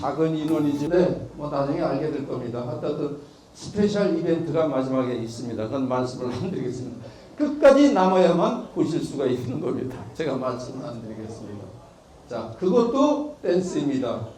작은 인원이지만 네, 뭐 나중에 알게 될 겁니다. 하여튼 스페셜 이벤트가 마지막에 있습니다. 그건 말씀을 안 드리겠습니다. 끝까지 남아야만 보실 수가 있는 겁니다. 제가 말씀을 안 드리겠습니다. 자, 그것도 댄스입니다.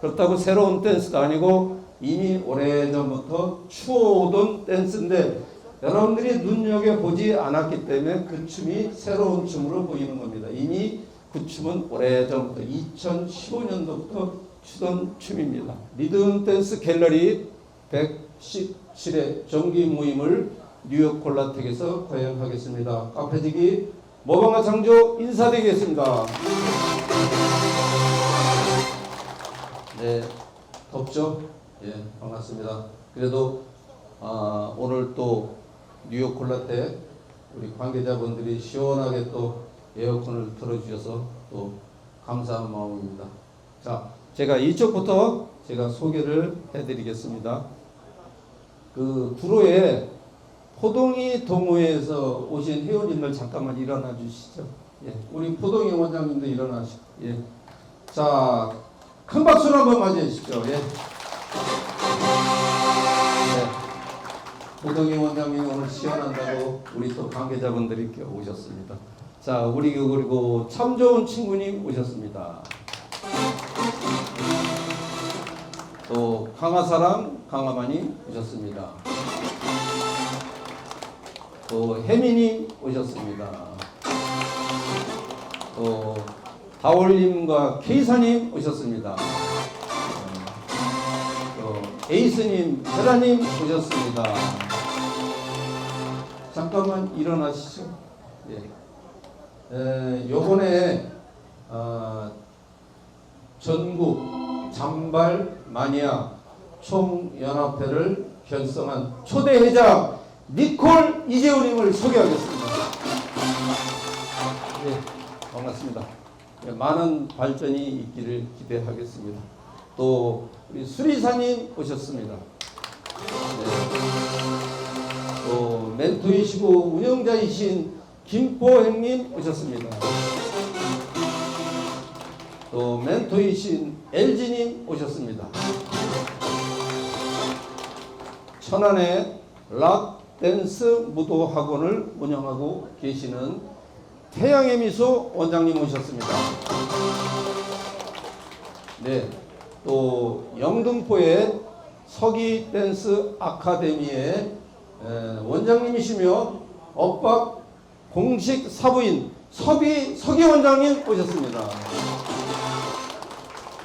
그렇다고 새로운 댄스가 아니고 이미 오래전부터 추어오던 댄스인데 여러분들이 눈여겨보지 않았기 때문에 그 춤이 새로운 춤으로 보이는 겁니다. 이미 그 춤은 오래전부터 2015년도부터 추던 춤입니다. 리듬 댄스 갤러리 117회 정기 모임을 뉴욕 콜라텍에서 거행하겠습니다. 카페지기 모방아 창조 인사드리겠습니다. 네, 덥죠? 예, 반갑습니다. 그래도 아, 오늘 또 뉴욕 콜라텍 우리 관계자분들이 시원하게 또 에어컨을 틀어주셔서 또 감사한 마음입니다. 자, 제가 이쪽부터 제가 소개를 해드리겠습니다. 그 구로에 포동이 동호회에서 오신 회원님들 잠깐만 일어나 주시죠. 예, 우리 포동이 원장님도 일어나시고, 예. 자, 큰 박수로 한번 주십시오. 예. 네. 포동이 원장님 오늘 시원한다고 우리 또 관계자분들이 오셨습니다. 자, 우리 그 그리고 참 좋은 친구님 오셨습니다. 또 강화사랑 강화만이 오셨습니다. 또 혜민이 오셨습니다. 또 다올님과 케이사님 오셨습니다. 또 에이스님, 헤라님 오셨습니다. 잠깐만 일어나시죠. 예. 에, 요번에 어, 전국 잔발 마니아 총연합회를 결성한 초대 회장 니콜 이재훈님을 소개하겠습니다. 예, 반갑습니다. 예, 많은 발전이 있기를 기대하겠습니다. 또 우리 수리사님 오셨습니다. 네. 또 멘토이시고 운영자이신 김포행님 오셨습니다. 또 멘토이신 LG님 오셨습니다. 천안에 락 댄스 무도 학원을 운영하고 계시는 태양의 미소 원장님 오셨습니다. 네, 또 영등포의 서기 댄스 아카데미의 에, 원장님이시며 엇박 공식 사부인 서비 서기 원장님 오셨습니다.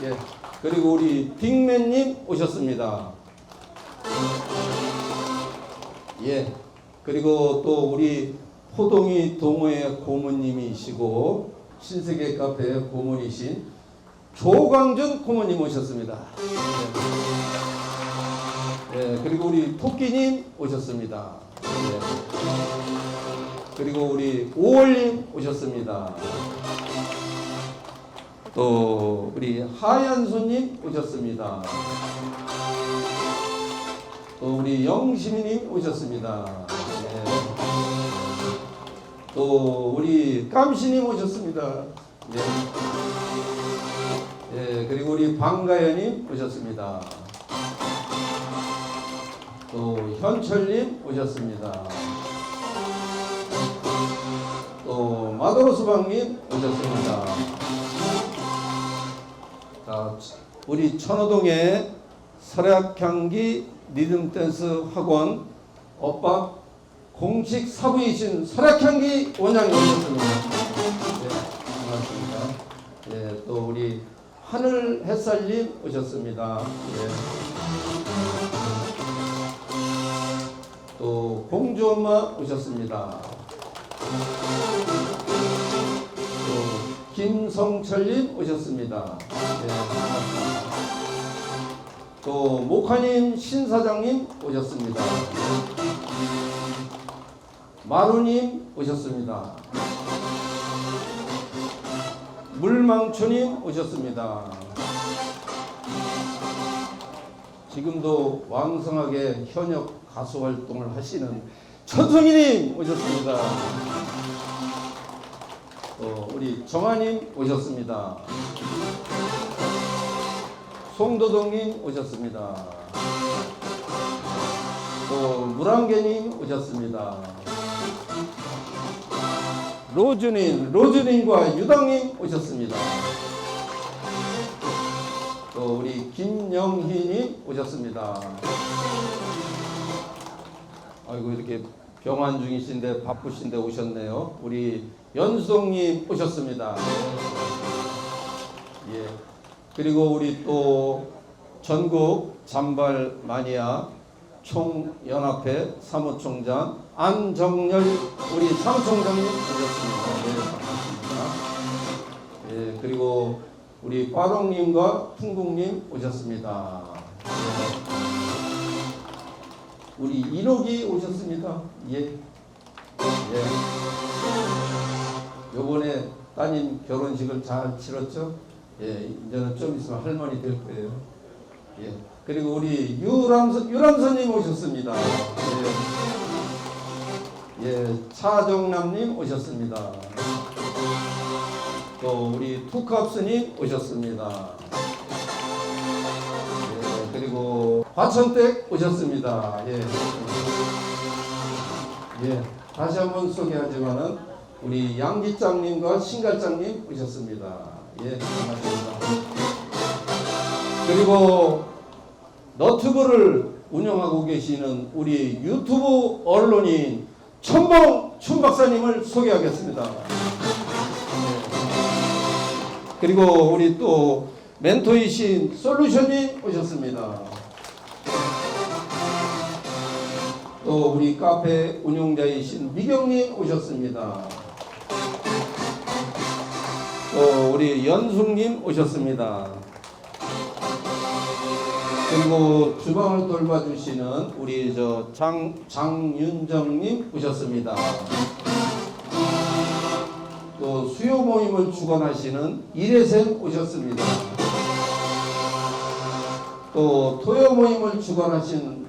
예, 그리고 우리 빅맨님 오셨습니다. 예, 그리고 또 우리 포동이 동호회 고모님이시고 신세계 카페의 고모이신 조광준 고모님 오셨습니다. 예, 예, 그리고 우리 토끼님 오셨습니다. 예. 그리고 우리 오월님 오셨습니다. 또 우리 하얀손님 오셨습니다. 또 우리 영심이님 오셨습니다. 네. 또 우리 깜시님 오셨습니다. 네. 네, 그리고 우리 방가연님 오셨습니다. 또 현철님 오셨습니다. 또 마도로스방님 오셨습니다. 우리 천호동의 설악향기 리듬댄스 학원 엇박 공식 사부이신 설악향기 원장님 오셨습니다. 네, 반갑습니다. 예, 또 우리 하늘 햇살님 오셨습니다. 예. 또 공주 엄마 오셨습니다. 또 김성철님 오셨습니다. 예, 반갑습니다. 또 목화님 신사장님 오셨습니다. 마루님 오셨습니다. 물망초님 오셨습니다. 지금도 왕성하게 현역 가수 활동을 하시는 천송이님 오셨습니다. 또 우리 정아님 오셨습니다. 송도동님 오셨습니다. 또 무랑개님 오셨습니다. 로즈님, 로즈님과 유당님 오셨습니다. 또 우리 김영희님 오셨습니다. 아이고 이렇게 병환 중이신데 바쁘신데 오셨네요. 우리 연수동님 오셨습니다. 예. 그리고 우리 또 전국 잔발 마니아 총연합회 사무총장 안정열 우리 사무총장님 오셨습니다. 네, 반갑습니다. 예, 그리고 우리 빠롱님과 풍국님 오셨습니다. 예. 우리 인옥이 오셨습니다. 예. 예. 요번에 따님 결혼식을 잘 치렀죠? 예, 이제는 좀 있으면 할머니 될 거예요. 예. 그리고 우리 유람선, 유람선님 오셨습니다. 예. 예, 차정남님 오셨습니다. 또 우리 투캅스님 오셨습니다. 예, 그리고 화천댁 오셨습니다. 예. 예, 다시 한번 소개하지만은 우리 양기장님과 신갈장님 오셨습니다. 예, 반갑습니다. 그리고 너튜브를 운영하고 계시는 우리 유튜브 언론인 천봉 춘 박사님을 소개하겠습니다. 예. 그리고 우리 또 멘토이신 솔루션님 오셨습니다. 또 우리 카페 운영자이신 미경님 오셨습니다. 또 우리 연숙님 오셨습니다. 그리고 주방을 돌봐주시는 우리 저 장, 장윤정님 오셨습니다. 또 수요 모임을 주관하시는 이래샘 오셨습니다. 또 토요 모임을 주관하신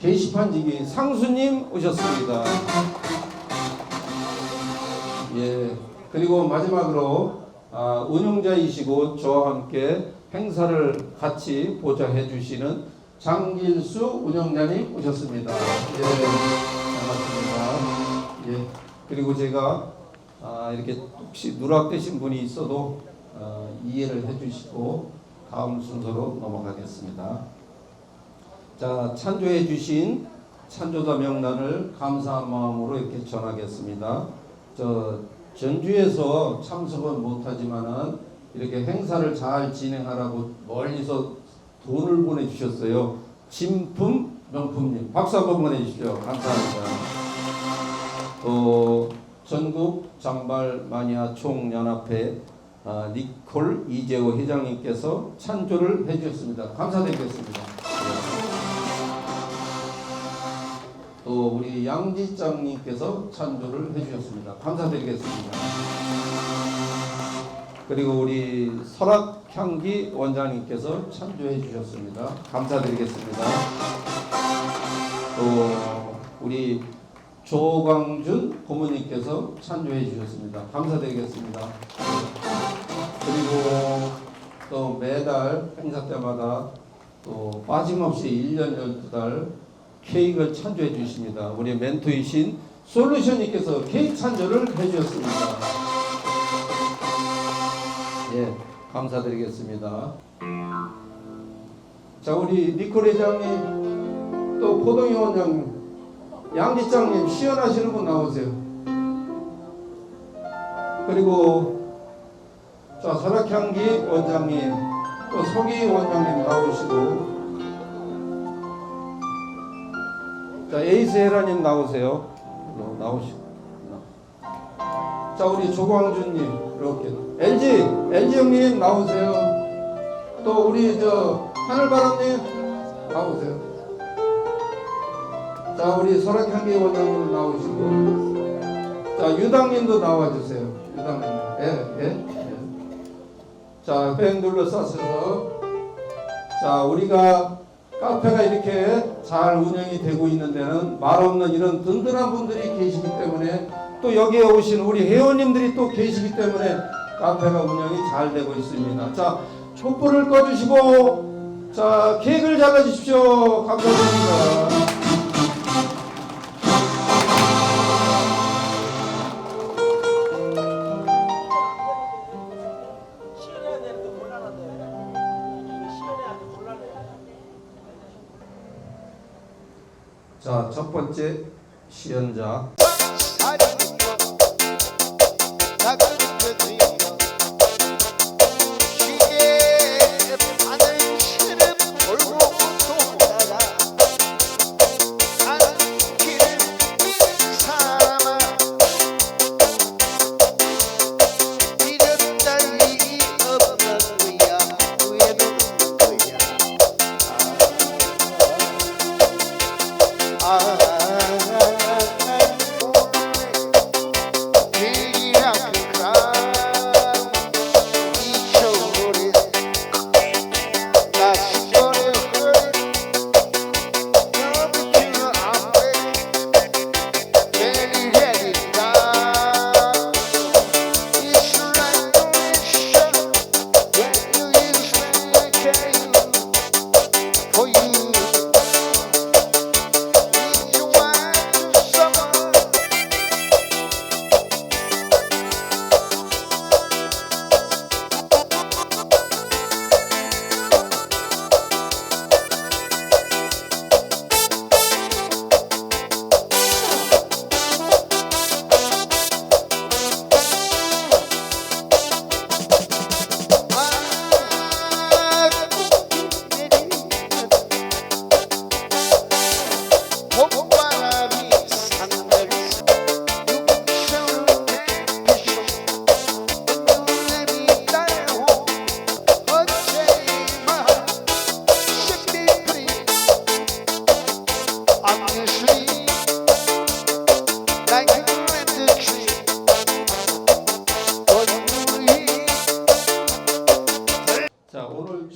게시판 지기 상수님 오셨습니다. 예. 그리고 마지막으로 아, 운영자이시고 저와 함께 행사를 같이 보좌해 주시는 장길수 운영자님 오셨습니다. 예. 반갑습니다. 예. 그리고 제가 아, 이렇게 혹시 누락되신 분이 있어도 어, 이해를 해 주시고 다음 순서로 넘어가겠습니다. 자, 찬조해 주신 찬조다 명단을 감사한 마음으로 이렇게 전하겠습니다. 저 전주에서 참석은 못하지만은 이렇게 행사를 잘 진행하라고 멀리서 돈을 보내주셨어요. 진품 명품님 박수 한번 보내주십시오. 감사합니다. 또 전국 장발 마니아 총연합회 아, 니콜 이재호 회장님께서 찬조를 해주셨습니다. 감사드리겠습니다. 또 우리 양지장님께서 찬조를 해주셨습니다. 감사드리겠습니다. 그리고 우리 설악향기 원장님께서 찬조해 주셨습니다. 감사드리겠습니다. 또 우리 조광준 고모님께서 찬조해 주셨습니다. 감사드리겠습니다. 그리고 또 매달 행사 때마다 또 빠짐없이 1년 12달 케이크를 찬조해 주십니다. 우리 멘토이신 솔루션님께서 케이크 찬조를 해 주셨습니다. 예, 감사드리겠습니다. 자, 우리 니콜 회장님, 또 포동희 원장님, 양지장님 시연하시는 분 나오세요. 그리고 자 설악향기 원장님, 또 소기 원장님 나오시고, 자 에이스 헤라님 나오세요. 어, 나오시고. 자 우리 조광준님 이렇게 LG LG 형님 나오세요. 또 우리 저 하늘바람님 나오세요. 자 우리 설악향기 원장님 나오시고 자 유당님도 나와주세요. 유당님 예 예. 예. 자뺑 눌러 쌌어서 자 우리가 카페가 이렇게 잘 운영이 되고 있는 데는 말없는 이런 든든한 분들이 계시기 때문에 또 여기에 오신 우리 회원님들이 또 계시기 때문에 카페가 운영이 잘 되고 있습니다. 자, 촛불을 꺼주시고 자, 케이크를 잘라 주십시오. 감사드립니다. 자, 첫 번째 시연자.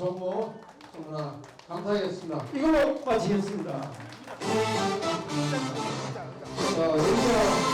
전부 정문아 감사하겠습니다. 이걸로 마치겠습니다. 자, 여기가